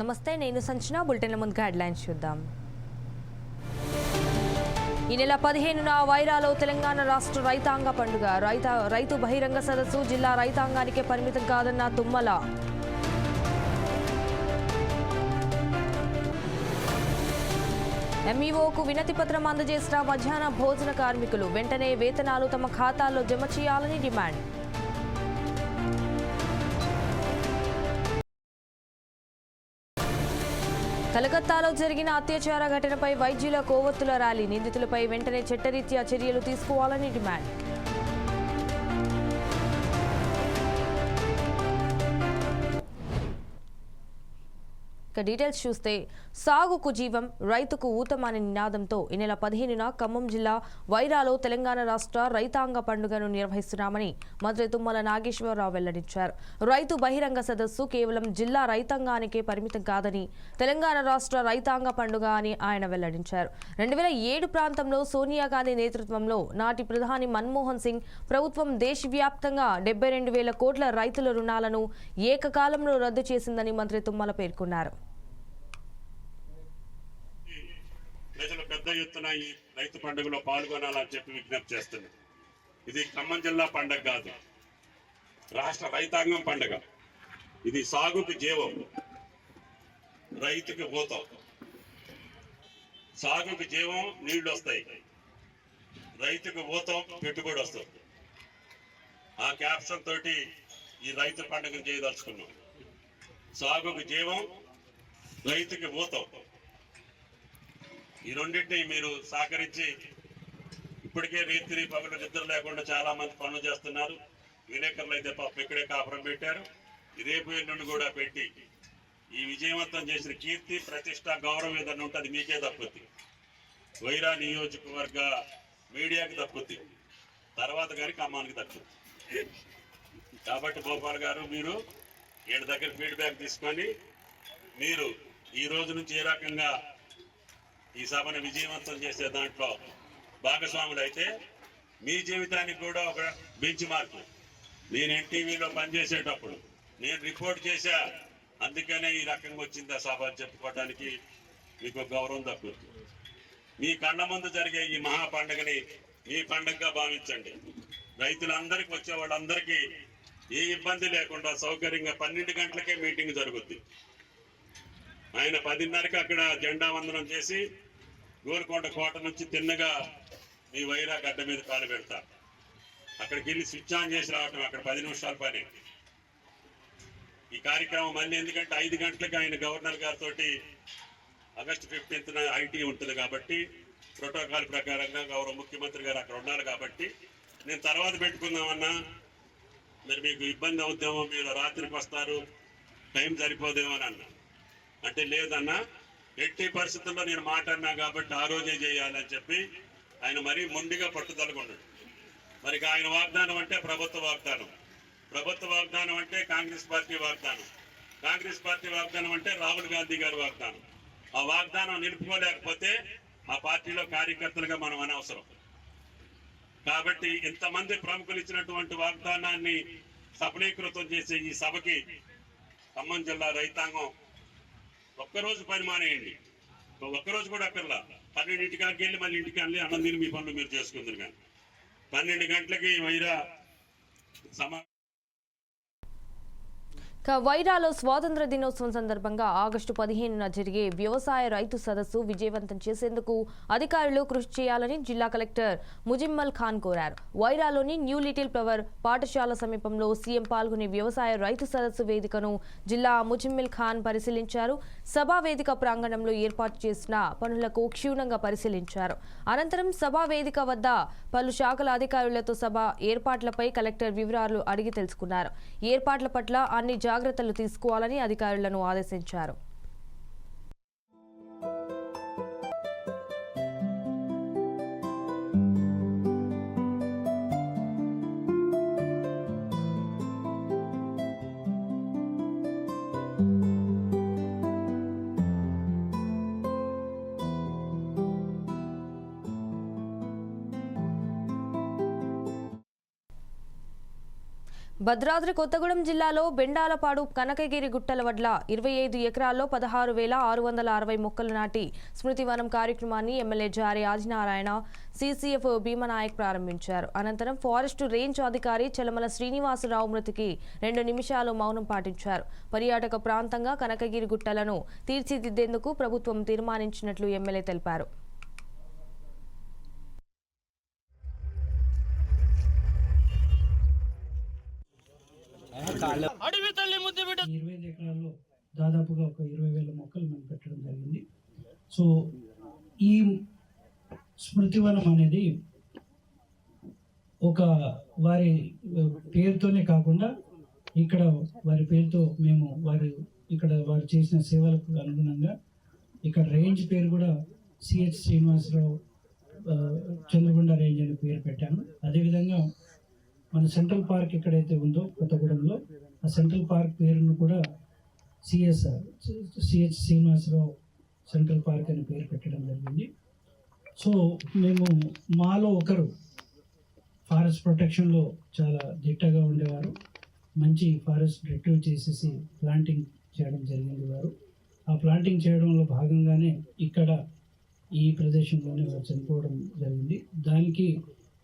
నమస్తే నేను సంచన. బులెటిన్ ముందుగా హెడ్లైన్స్ చూద్దాం. ఈ నెల పదిహేనున వైరాలో తెలంగాణ రాష్ట్ర రైతాంగ పండుగ. రైత రైతు బహిరంగ సదస్సు జిల్లా రైతాంగానికే పరిమితం కాదన్న తుమ్మల. ఎంఈఓకు వినతి పత్రం అందజేసిన మధ్యాహ్న భోజన కార్మికులు వెంటనే వేతనాలు తమ ఖాతాల్లో జమ చేయాలని డిమాండ్. కలకత్తాలో జరిగిన అత్యాచార ఘటనపై వైద్యుల కోవత్తుల ర్యాలీ నిందితులపై వెంటనే చట్టరీత్యా చర్యలు తీసుకోవాలని డిమాండ్. ఇక డీటెయిల్స్ చూస్తే సాగుకు జీవం రైతుకు ఊతం అనే నినాదంతో ఈ నెల పదిహేనున ఖమ్మం జిల్లా వైరాలో తెలంగాణ రాష్ట్ర రైతాంగ పండుగను నిర్వహిస్తున్నామని మంత్రి తుమ్మల నాగేశ్వరరావు వెల్లడించారు. రైతు బహిరంగ సదస్సు కేవలం జిల్లా రైతాంగానికే పరిమితం కాదని తెలంగాణ రాష్ట్ర రైతాంగ పండుగ అని ఆయన వెల్లడించారు. రెండు వేల ఏడు ప్రాంతంలో సోనియా గాంధీ నేతృత్వంలో నాటి ప్రధాని మన్మోహన్ సింగ్ ప్రభుత్వం దేశవ్యాప్తంగా డెబ్బై రెండు వేల కోట్ల రైతుల రుణాలను ఏకకాలంలో రద్దు చేసిందని మంత్రి తుమ్మల పేర్కొన్నారు. ప్రజలు పెద్ద ఎత్తున ఈ రైతు పండుగలో పాల్గొనాలని చెప్పి విజ్ఞప్తి చేస్తున్నారు ఇది ఖమ్మం జిల్లా పండుగ కాదు. రాష్ట్ర రైతాంగం పండుగ. ఇది సాగుకి జీవం. రైతుకి భూతం. సాగుకి జీవం నీళ్ళు వస్తాయి. రైతుకు భూతం పెట్టుబడి వస్తుంది. ఆ క్యాప్షన్ తోటి ఈ రైతు పండుగను చేయదలుచుకున్నాం. సాగుకు జీవం రైతుకి భూతం. ఈ రెండింటిని మీరు సహకరించి ఇప్పటికే రీతిని పగలు నిద్ర లేకుండా చాలా మంది పనులు చేస్తున్నారు. విలేకరులు అయితే పాపం ఇక్కడే కాపురం పెట్టారు. రేపు ఎల్లుండి కూడా పెట్టి ఈ విజయవంతం చేసిన కీర్తి ప్రతిష్ట గౌరవం ఏదన్నా ఉంటుంది మీకే తప్పుద్ది. వైరా నియోజకవర్గ మీడియాకి తప్పుద్ది. తర్వాత కానీ ఖమ్మానికి తప్పుద్ది. కాబట్టి గోపాల్ గారు మీరు వీళ్ళ దగ్గర ఫీడ్బ్యాక్ తీసుకొని మీరు ఈ రోజు నుంచి ఏ రకంగా ఈ సభను విజయవంతం చేసే దాంట్లో భాగస్వాములు అయితే మీ జీవితానికి కూడా ఒక బెంచ్ మార్క్ నేను ఎన్టీవీలో పనిచేసేటప్పుడు నేను రిపోర్ట్ చేశా. అందుకనే ఈ రకంగా వచ్చింది ఆ సభ చెప్పుకోవడానికి మీకు గౌరవం దక్కుతుంది. మీ కళ్ళ ముందు జరిగే ఈ మహా పండుగని మీ పండుగగా భావించండి. రైతులందరికీ వచ్చే వాళ్ళందరికీ ఏ ఇబ్బంది లేకుండా సౌకర్యంగా పన్నెండు గంటలకే మీటింగ్ జరుగుద్ది. ఆయన పదిన్నరకి అక్కడ జెండా వందనం చేసి గోల్కొండ కోట నుంచి తిన్నగా మీ వైరా గడ్డ మీద కాలు పెడతారు అక్కడికి వెళ్ళి స్విచ్ ఆన్ చేసి రావటం అక్కడ పది నిమిషాల పని. ఈ కార్యక్రమం మళ్ళీ ఎందుకంటే ఐదు గంటలకు ఆయన గవర్నర్ గారితో ఆగస్టు ఫిఫ్టీన్త్ ఐటీ ఉంటుంది కాబట్టి ప్రోటోకాల్ ప్రకారంగా గౌరవ ముఖ్యమంత్రి గారు అక్కడ ఉన్నారు కాబట్టి నేను తర్వాత పెట్టుకుందామన్నా. మరి మీకు ఇబ్బంది అవుతామో మీరు రాత్రికి వస్తారు టైం సరిపోదేమో అని అన్నా. అంటే లేదన్నా ఎట్టి పరిస్థితుల్లో నేను మాట్లాడినా కాబట్టి ఆ రోజే చేయాలని చెప్పి ఆయన మరీ మొండిగా పట్టుదలకున్నాడు మరి ఆయన వాగ్దానం అంటే ప్రభుత్వ వాగ్దానం. ప్రభుత్వ వాగ్దానం అంటే కాంగ్రెస్ పార్టీ వాగ్దానం. కాంగ్రెస్ పార్టీ వాగ్దానం అంటే రాహుల్ గాంధీ గారి వాగ్దానం. ఆ వాగ్దానం నిలుపుకోలేకపోతే ఆ పార్టీలో కార్యకర్తలుగా మనం అనవసరం. కాబట్టి ఇంతమంది ప్రముఖులు ఇచ్చినటువంటి వాగ్దానాన్ని సఫలీకృతం చేసే ఈ సభకి ఖమ్మం జిల్లా రైతాంగం ఒక్కరోజు పని మానేయండి. ఒక్కరోజు కూడా అక్కర్లా. కాడికి వెళ్ళి మళ్ళీ ఇంటికి అన్నీ అన్నం తిని మీ పనులు మీరు చేసుకుందరు కానీ. పన్నెండు గంటలకి వైరా సమా వైరాలో స్వాతంత్ర దినోత్సవం సందర్భంగా ఆగస్టు పదిహేనున జరిగే వ్యవసాయ రైతు సదస్సు విజయవంతం చేసేందుకు అధికారులు కృషి చేయాలని జిల్లా కలెక్టర్ ముజిమ్మల్ ఖాన్ కోరారు. వైరాలోని న్యూ లిటిల్ ఫ్లవర్ పాఠశాల సమీపంలో సీఎం పాల్గొనే వ్యవసాయ రైతు సదస్సు వేదికను జిల్లా ముజిమ్మిల్ ఖాన్ పరిశీలించారు. సభా వేదిక ప్రాంగణంలో ఏర్పాటు చేసిన పనులకు క్షుణ్ణంగా పరిశీలించారు. అనంతరం సభా వేదిక వద్ద పలు శాఖల అధికారులతో సభ ఏర్పాట్లపై కలెక్టర్ వివరాలు అడిగి తెలుసుకున్నారు. ఏర్పాట్ల పట్ల అన్ని జాగ్రత్తలు తీసుకోవాలని అధికారులను ఆదేశించారు. భద్రాద్రి కొత్తగూడెం జిల్లాలో బెండాలపాడు కనకగిరి గుట్టల వడ్ల ఇరవై ఐదు ఎకరాల్లో పదహారు వేల ఆరు వందల అరవై మొక్కలు నాటి స్మృతివనం కార్యక్రమాన్ని ఎమ్మెల్యే జారి ఆదినారాయణ సీసీఎఫ్ భీమనాయక్ ప్రారంభించారు. అనంతరం ఫారెస్టు రేంజ్ అధికారి చలమల శ్రీనివాసరావు మృతికి రెండు నిమిషాలు మౌనం పాటించారు. పర్యాటక ప్రాంతంగా కనకగిరి గుట్టలను తీర్చిదిద్దేందుకు ప్రభుత్వం తీర్మానించినట్లు ఎమ్మెల్యే తెలిపారు. అడవి తల్లి ముద్దు బిడ్డ ఇరవై ఐదు ఎకరాల్లో దాదాపుగా ఒక ఇరవై వేల మొక్కలు మనం పెట్టడం జరిగింది. సో ఈ స్మృతివనం అనేది ఒక వారి పేరుతోనే కాకుండా ఇక్కడ వారి పేరుతో మేము వారి ఇక్కడ వారు చేసిన సేవలకు అనుగుణంగా ఇక్కడ రేంజ్ పేరు కూడా సిహెచ్ శ్రీనివాసరావు ఆ, చంద్రగొండ రేంజ్ అని పేరు పెట్టాము. అదేవిధంగా మన సెంట్రల్ పార్క్ ఎక్కడైతే ఉందో కొత్తగూడెంలో ఆ సెంట్రల్ పార్క్ పేరును కూడా CSR CH Srinivasa Rao central park అని పేరు పెట్టడం జరిగింది. సో మేము మాలో ఒకరు ఫారెస్ట్ ప్రొటెక్షన్లో చాలా దిట్టగా ఉండేవారు. మంచి ఫారెస్ట్ రిట్రీవ్ చేసేసి ప్లాంటింగ్ చేయడం జరిగింది వారు. ఆ ప్లాంటింగ్ చేయడంలో భాగంగానే ఇక్కడ ఈ ప్రదేశంలోనే వారు చనిపోవడం జరిగింది. దానికి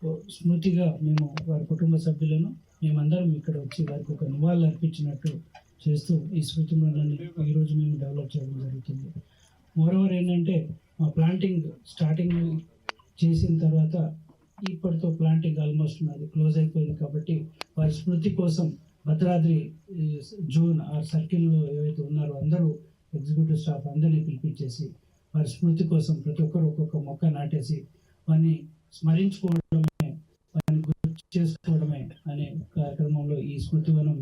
స్మృతిగా మేము వారి కుటుంబ సభ్యులను మేమందరం ఇక్కడ వచ్చి వారికి ఒక నివాళులు అర్పించినట్టు చేస్తూ ఈ స్మృతి మండలాన్ని ఈరోజు మేము డెవలప్ చేయడం జరుగుతుంది. మోరోవర్ ఏంటంటే మా ప్లాంటింగ్ స్టార్టింగ్ చేసిన తర్వాత ఇప్పటితో ప్లాంటింగ్ ఆల్మోస్ట్ నాది క్లోజ్ అయిపోయింది కాబట్టి వారి స్మృతి కోసం భద్రాద్రి జూన్ ఆ సర్కిల్లో ఏవైతే ఉన్నారో అందరూ ఎగ్జిక్యూటివ్ స్టాఫ్ అందరినీ పిలిపించేసి వారి స్మృతి కోసం ప్రతి ఒక్కరు ఒక్కొక్క మొక్క నాటేసి వారిని స్మరించుకోవడమే వారిని గుర్తు చేసుకోవడమే అనే కార్యక్రమంలో ఈ స్మృతివనం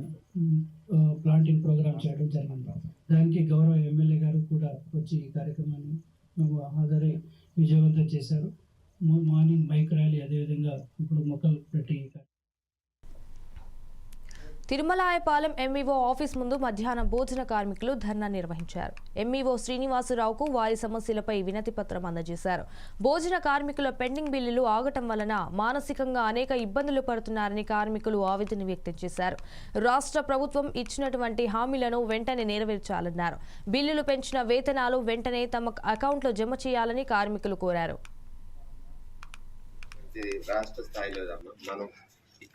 ప్లాంటింగ్ ప్రోగ్రామ్ చేయడం జరిగింది. దానికి గౌరవ ఎమ్మెల్యే గారు కూడా వచ్చి ఈ కార్యక్రమాన్ని మేము హాజరై విజయవంతం చేశారు. మార్నింగ్ బైక్ ర్యాలీ అదేవిధంగా ఇప్పుడు మొక్కలు పెట్టి తిరుమలాయపాలెం ఎంఈఓ ఆఫీస్ ముందు మధ్యాహ్నం భోజన కార్మికులు ధర్నా నిర్వహించారు. ఎంఈఓ శ్రీనివాసరావుకు వారి సమస్యలపై వినతి పత్రం అందజేశారు. భోజన కార్మికుల పెండింగ్ బిల్లులు ఆగటం వలన మానసికంగా అనేక ఇబ్బందులు పడుతున్నారని కార్మికులు ఆవేదన వ్యక్తం చేశారు. రాష్ట్ర ప్రభుత్వం ఇచ్చినటువంటి హామీలను వెంటనే నెరవేర్చాలన్నారు. బిల్లులు పెంచిన వేతనాలు వెంటనే తమ అకౌంట్లో జమ చేయాలని కార్మికులు కోరారు. రాష్ట్ర స్థాయిలో మనం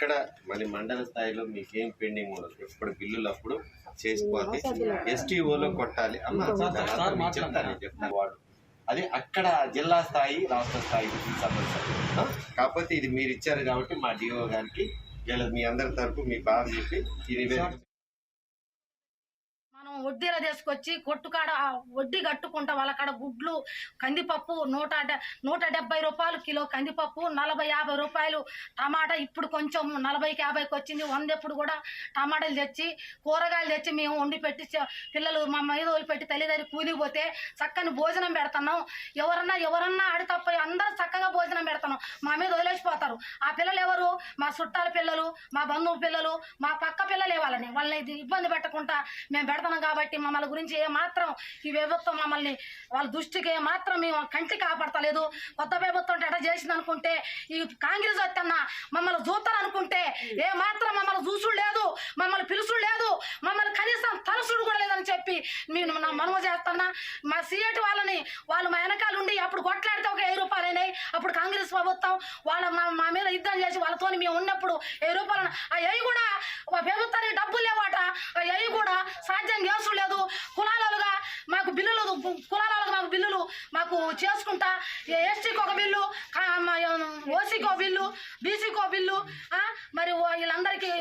ఇక్కడ మన మండల స్థాయిలో మీకేం పెండింగ్ ఉండదు. ఎప్పుడు బిల్లులు అప్పుడు చేసుకోవాలి ఎస్టీఓలో కొట్టాలి. అమ్మ చెప్తాను చెప్తాను. వాడు అది అక్కడ జిల్లా స్థాయి రాష్ట్ర స్థాయి సమస్య? కాకపోతే ఇది మీరు ఇచ్చారు కాబట్టి మా డిఓ గారికి మీ అందరి తరపు మీ బాధ చెప్పి మనం వడ్డీల తీసుకొచ్చి కొట్టుకాడ వడ్డీ కట్టుకుంటాం వాళ్ళ కాడ గుడ్లు కందిపప్పు నూట నూట డెబ్బై రూపాయలు కిలో కందిపప్పు నలభై యాభై రూపాయలు టమాటా. ఇప్పుడు కొంచెం నలభైకి యాభైకి వచ్చింది. వందెప్పుడు కూడా టమాటాలు తెచ్చి కూరగాయలు తెచ్చి మేము వండి పెట్టి పిల్లలు మా మీద పెట్టి తల్లిదండ్రి కూలిపోతే చక్కని భోజనం పెడుతున్నాం. ఎవరన్నా ఎవరన్నా ఆడి తప్ప అందరూ చక్కగా భోజనం పెడుతున్నాం. మా మీద వదిలేసిపోతారు. ఆ పిల్లలు ఎవరు? మా చుట్టాల పిల్లలు మా బంధువు పిల్లలు మా పక్క పిల్లలే వాళ్ళని. వాళ్ళని ఇబ్బంది పెట్టకుండా మేము పెడతాం కాబట్టి మమ్మల్ని గురించి ఏ మాత్రం ఈ ప్రభుత్వం మమ్మల్ని వాళ్ళ దృష్టికి ఏ మాత్రం మేము కంటి కాపాడతలేదు. కొత్త ప్రభుత్వం అంటే ఎట చేసింది అనుకుంటే ఈ కాంగ్రెస్ వస్తన్న మమ్మల్ని చూస్తారు అనుకుంటే ఏ మాత్రం మమ్మల్ని చూసుడు లేదు మమ్మల్ని పిలుచుడు లేదు మమ్మల్ని కనీసం తలసుడు కూడా లేదని చెప్పి నేను నా మనవ చేస్తున్నా మా సీఎట్ వాళ్ళని వాళ్ళు మా వెనకాల ఉండి అప్పుడు కొట్లాడితే ఒక వెయ్యి రూపాయలు అయినాయి. అప్పుడు కాంగ్రెస్ ప్రభుత్వం వాళ్ళ మా మీద యుద్ధం చేసి వాళ్ళతో మేము ఉన్నప్పుడు వెయ్యి రూపాయలు ఆ వెయ్యి కూడా ప్రభుత్వానికి డబ్బులు లేవాట. ఆ వెయ్యి కూడా సాధ్యం చేసుడు లేదు. కులాలుగా మాకు బిల్లులు కులాలుగా మాకు బిల్లులు మాకు చేసుకుంటా. ఎస్టీకి ఒక బిల్లు ఓసీకి ఒక బిల్లు బీసీకి ఒక బిల్లు మరి ఓ- వీళ్ళందరికీ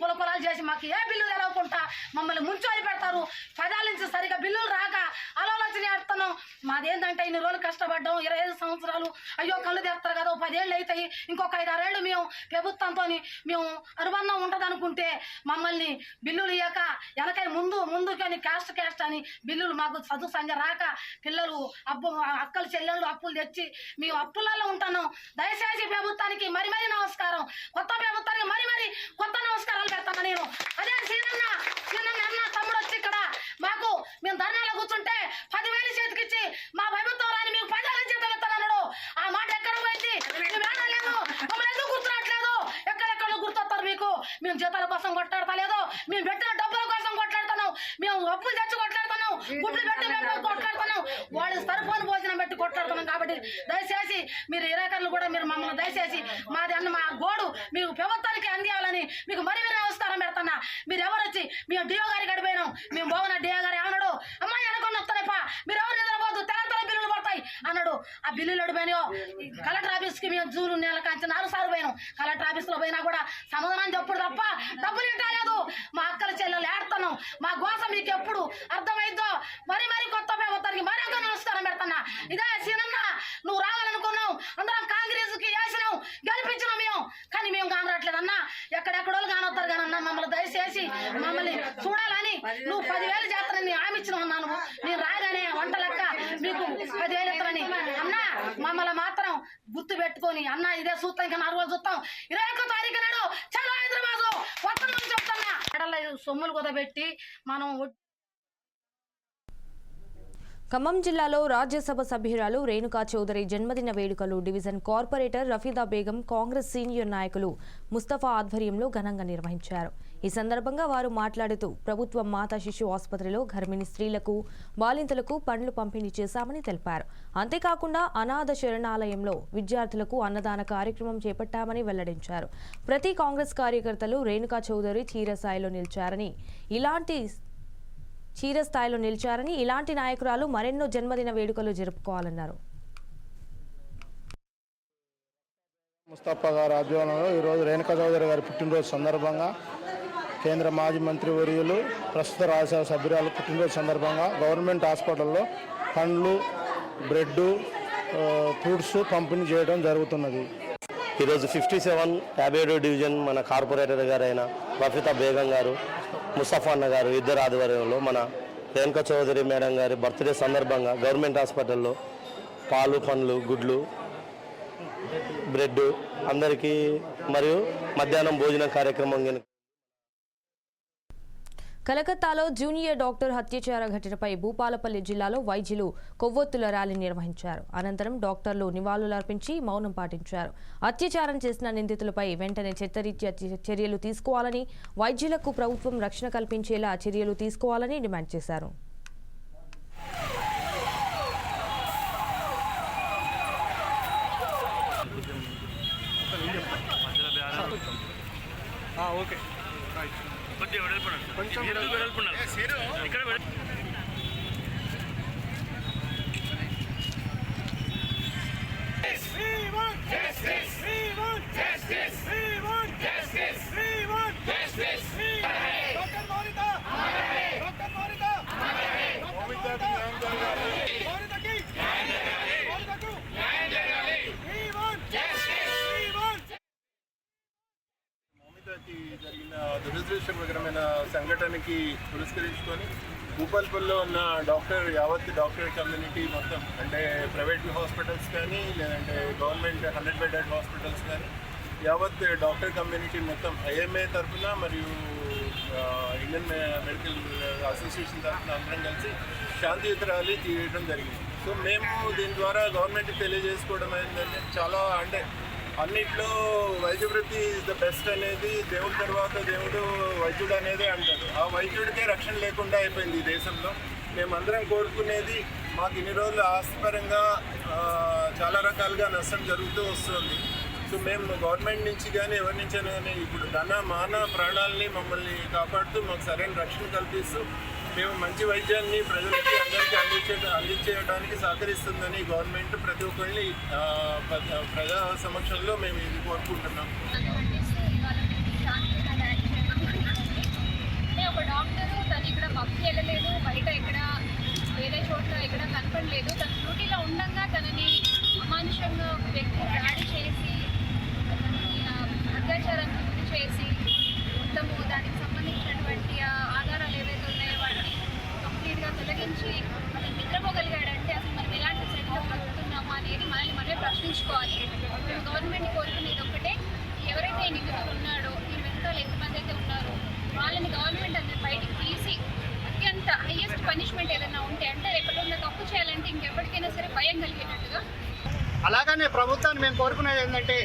కుల కులాలు చేసి మాకు ఏ బిల్లు తెలవకుండా మమ్మల్ని ముంచోని పెడతారు. పదాల నుంచి సరిగా బిల్లులు రాక అలా చేస్తున్నాం మాదేంటంటే ఇన్ని రోజులు కష్టపడ్డాం ఇరవై ఐదు సంవత్సరాలు. అయ్యో కళ్ళు తెస్తారు కదా పదేళ్ళు అవుతాయి ఇంకొక ఐదారేళ్ళు మేము ప్రభుత్వంతో మేము అనుబంధం ఉంటుంది అనుకుంటే మమ్మల్ని బిల్లులు ఇవ్వక వెనకై ముందు ముందుకని క్యాస్ట్ క్యాస్ట్ అని బిల్లులు మాకు చదువు సంఖ్య రాక పిల్లలు అప్పు అక్కలు చెల్లెళ్ళు అప్పులు తెచ్చి మేము అప్పులలో ఉంటున్నాం దయచేసి ప్రభుత్వానికి మరి మరి నమస్కారం. కొత్త ప్రభుత్వానికి మరి మరి కొత్త నమస్కారాలు పెడతాను నేను. అదే సీనన్న సీనన్న అన్న తమ్ముడు వచ్చి ఇక్కడ మాకు మేము ధర్నాలో కూర్చుంటే పదివేలు చేతికిచ్చి మా ప్రభుత్వం రాని మీకు పదివేల జీతం ఇస్తానన్నాడు ఆ మాట ఎక్కడ పోయింది మేము ఏడలేము మమ్మల్ని ఎందుకు గుర్తురావట్లేదు ఎక్కడెక్కడ గుర్తొస్తారు మీకు మేము జీతాల కోసం కొట్లాడతలేదు మేము పెట్టిన డబ్బుల కోసం కొట్లాడుతున్నాం. మేము అప్పులు తెచ్చి కొట్లాడుతున్నాం. గుడ్లు పెట్టి కొట్లాడుతున్నాం. వాళ్ళు సరిపోని భోజనం పెట్టి కొట్లాడుతున్నాం కాబట్టి దయచేసి మీరు ఇరాకర్లు కూడా మీరు మమ్మల్ని దయచేసి మాది అన్న మా గోడు మీకు ప్రభుత్వానికి అందియాలని మీకు మరి మీరు నమస్కారం పెడుతున్నా మీరు ఎవరు వచ్చి మేము డియో గారికి గడిపోయినాం మేము బాగున్నా డియో గారు ఏమన్నాడు అమ్మాయి అనుకుని వస్తానప్ప మీరు ఎవరు నిద్రపోదు తెలంగాణ బిల్లులు పడతాయి అన్నాడు ఆ బిల్లులు అడిపోయినాయో కలెక్టర్ ఆఫీస్కి మేము జూలు నెల కాంచి నాలుగు సార్లు పోయినాం. కలెక్టర్ ఆఫీస్లో పోయినా కూడా సమాధానం చెప్పుడు తప్ప డబ్బులు ఇంటలేదు మా అక్కల చెల్లెలు ఏడుతున్నాం మా కోసం మీకు ఎప్పుడు అర్థమైందో మరి మరి కొత్త ప్రభుత్వానికి మరి ఒక నమస్కారం పెడుతున్నా ఇదే సీనన్న నువ్వు రావాలనుకున్నావు. అందరం కాంగ్రెస్కి వేసినాం గెలిపించినాం మేము. కానీ మేము కానరట్లేదు అన్న. ఎక్కడెక్కడో కానొస్తారు కానీ అన్న మమ్మల్ని దయచేసి మమ్మల్ని చూడాలని నువ్వు పదివేలు చేస్తానని హామీ ఇచ్చినావు అన్నాను నేను రాగానే వంట లెక్క మీకు పదివేలు మమ్మల్ని మాత్రం గుర్తు పెట్టుకొని అన్న ఇదే చూస్తాం ఇంకా నాలుగు రోజులు చూస్తాం. ఇరవై ఒక్క తారీఖు నాడు చాలా హైదరాబాద్. వస్తామని చెప్తున్నా ఎడల సొమ్ములు కుదబెట్టి మనం ఖమ్మం జిల్లాలో రాజ్యసభ సభ్యురాలు రేణుకా చౌదరి జన్మదిన వేడుకలు division corporator Rafeeda Begum Congress senior నాయకులు ముస్తఫా ఆధ్వర్యంలో ఘనంగా నిర్వహించారు. ఈ సందర్భంగా వారు మాట్లాడుతూ ప్రభుత్వ మాతా శిశు ఆసుపత్రిలో గర్భిణీ స్త్రీలకు బాలింతలకు పండ్లు పంపిణీ చేశామని తెలిపారు. అంతేకాకుండా అనాథ శరణాలయంలో విద్యార్థులకు అన్నదాన కార్యక్రమం చేపట్టామని వెల్లడించారు. ప్రతి కాంగ్రెస్ కార్యకర్తలు రేణుకా చౌదరి క్షీరస్థాయిలో నిలిచారని ఇలాంటి క్షీరస్థాయిలో నిలిచారని ఇలాంటి నాయకురాలు మరెన్నో జన్మదిన వేడుకలు జరుపుకోవాలన్నారు. ముస్తఫా గారి ఆధ్వర్యంలో ఈరోజు రేణుకా చౌదరి గారి పుట్టినరోజు సందర్భంగా కేంద్ర మాజీ మంత్రి వర్యులు ప్రస్తుత రాజ్యసభ సభ్యురాలు పుట్టినరోజు సందర్భంగా గవర్నమెంట్ హాస్పిటల్లో పండ్లు బ్రెడ్ ఫ్రూట్స్ పంపిణీ చేయడం జరుగుతున్నది. ఈరోజు ఫిఫ్టీ సెవెన్ యాభై ఏడో డివిజన్ మన కార్పొరేటర్ గారైన రఫితా బేగం గారు ముస్తఫా అన్న గారు ఇద్దరు ఆధ్వర్యంలో మన రేణుక చౌదరి మేడం గారి బర్త్డే సందర్భంగా గవర్నమెంట్ హాస్పిటల్లో పాలు పండ్లు గుడ్లు బ్రెడ్ అందరికీ మరియు మధ్యాహ్నం భోజన కార్యక్రమం కలకత్తాలో జూనియర్ డాక్టర్ హత్యాచార ఘటనపై భూపాలపల్లి జిల్లాలో వైద్యులు కొవ్వొత్తుల ర్యాలీ నిర్వహించారు. అనంతరం డాక్టర్లు నివాళులర్పించి మౌనం పాటించారు. అత్యాచారం చేసిన నిందితులపై వెంటనే చట్టరీత్యా చర్యలు తీసుకోవాలని వైద్యులకు ప్రభుత్వం రక్షణ కల్పించేలా చర్యలు తీసుకోవాలని డిమాండ్ చేశారు. ఓకే. Jump you know, సంఘటనకి పురస్కరించుకొని భూపాల్పల్లిలో ఉన్న డాక్టర్ యావత్ డాక్టర్ కమ్యూనిటీ మొత్తం అంటే ప్రైవేట్ హాస్పిటల్స్ కానీ లేదంటే గవర్నమెంట్ హండ్రెడ్ బెడెడ్ హాస్పిటల్స్ కానీ యావత్ డాక్టర్ కమ్యూనిటీ మొత్తం ఐఎంఏ తరఫున మరియు ఇండియన్ మెడికల్ అసోసియేషన్ తరఫున అందరం కలిసి శాంతియుత ర్యాలీ తీయడం జరిగింది. సో మేము దీని ద్వారా గవర్నమెంట్కి తెలియజేసుకోవడం ఏంటంటే చాలా అంటే అన్నిట్లో వైద్య వృత్తి ఇస్ ద బెస్ట్ అనేది దేవుడి తర్వాత దేవుడు వైద్యుడు అనేది అంటారు. ఆ వైద్యుడికే రక్షణ లేకుండా అయిపోయింది ఈ దేశంలో. మేమందరం కోరుకునేది మాకు ఇన్ని రోజులు ఆస్తిపరంగా చాలా రకాలుగా నష్టం జరుగుతూ వస్తుంది. సో మేము గవర్నమెంట్ నుంచి కానీ ఎవరి నుంచి కానీ ఇప్పుడు ధన మాన ప్రాణాలని మమ్మల్ని కాపాడుతూ మాకు సరైన రక్షణ కల్పిస్తూ మేము మంచి వైద్యాన్ని ప్రజలకి అందరికీ అందించే అందించేయడానికి సహకరిస్తుందని గవర్నమెంట్ ప్రతి ఒక్కరిని ప్రజా సమక్షంలో మేము ఇది కోరుకుంటున్నాం అంటే ఒక డాక్టర్ తను ఇక్కడ పబ్కి వెళ్ళలేదు బయట ఎక్కడ వేరే చోట్ల ఎక్కడ కనపడలేదు తన డ్యూటీలో ఉండగా తనని అమానుషంగా ఒక వ్యక్తి దాడి చేసి తనని ఆ, అత్యాచారానికి గురి చేసి మొత్తము దానికి సంబంధించినటువంటి ఆ ఆధారాలు ఏవైతే ఉన్నాయో వాటిని కంప్లీట్గా తొలగించి అతను నిద్రపోగలిగాడంటే అసలు మనం ఎలాంటి చర్యలు బతుకుతున్నామా అనేది మనల్ని మనమే ప్రశ్నించుకోవాలి మేము గవర్నమెంట్ కోరుకునేది ఒక్కటే ఎవరైతే ఈ నిందితులు ఉన్నాడో ఈ వెనకాల ఎంతమంది అయితే ఉన్నారో వాళ్ళని గవర్నమెంట్ అనేది బయటికి తీసి అత్యంత హైయెస్ట్ పనిష్మెంట్ ఏదైనా ఉంటే అంటే రేపటి తప్పు చేయాలంటే ఇంకెప్పటికైనా సరే భయం కలిగేటట్టుగా. అలాగనే ప్రభుత్వాన్ని మేము కోరుకునేది ఏంటంటే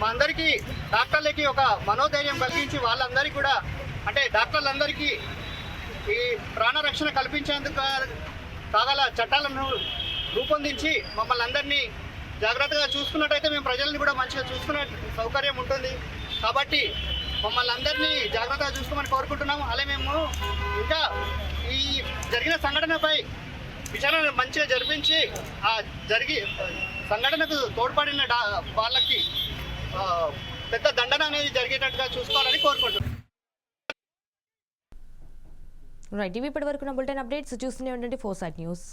మా అందరికీ డాక్టర్లకి ఒక మనోధైర్యం కలిగించి వాళ్ళందరికీ కూడా అంటే డాక్టర్లందరికీ ఈ ప్రాణరక్షణ కల్పించేందుకు కాగల చట్టాలను రూపొందించి మమ్మల్ని అందరినీ జాగ్రత్తగా చూసుకున్నట్టయితే మేము ప్రజల్ని కూడా మంచిగా చూసుకునే సౌకర్యం ఉంటుంది. కాబట్టి మమ్మల్ని అందరినీ జాగ్రత్తగా చూసుకోమని కోరుకుంటున్నాము. అలాగే మేము ఇంకా ఈ జరిగిన సంఘటనపై విచారణ మంచిగా జరిపించి ఆ జరిగి సంఘటనకు తోడ్పడిన వాళ్ళకి పెద్ద దండన అనేది జరిగేటట్టుగా చూసుకోవాలని కోరుకుంటున్నాను రైట్ ఇవి ఇప్పటి వరకు నా బులెటిన్ అప్డేట్స్ చూస్తూనే ఉండండి ఫోర్ సైట్ న్యూస్.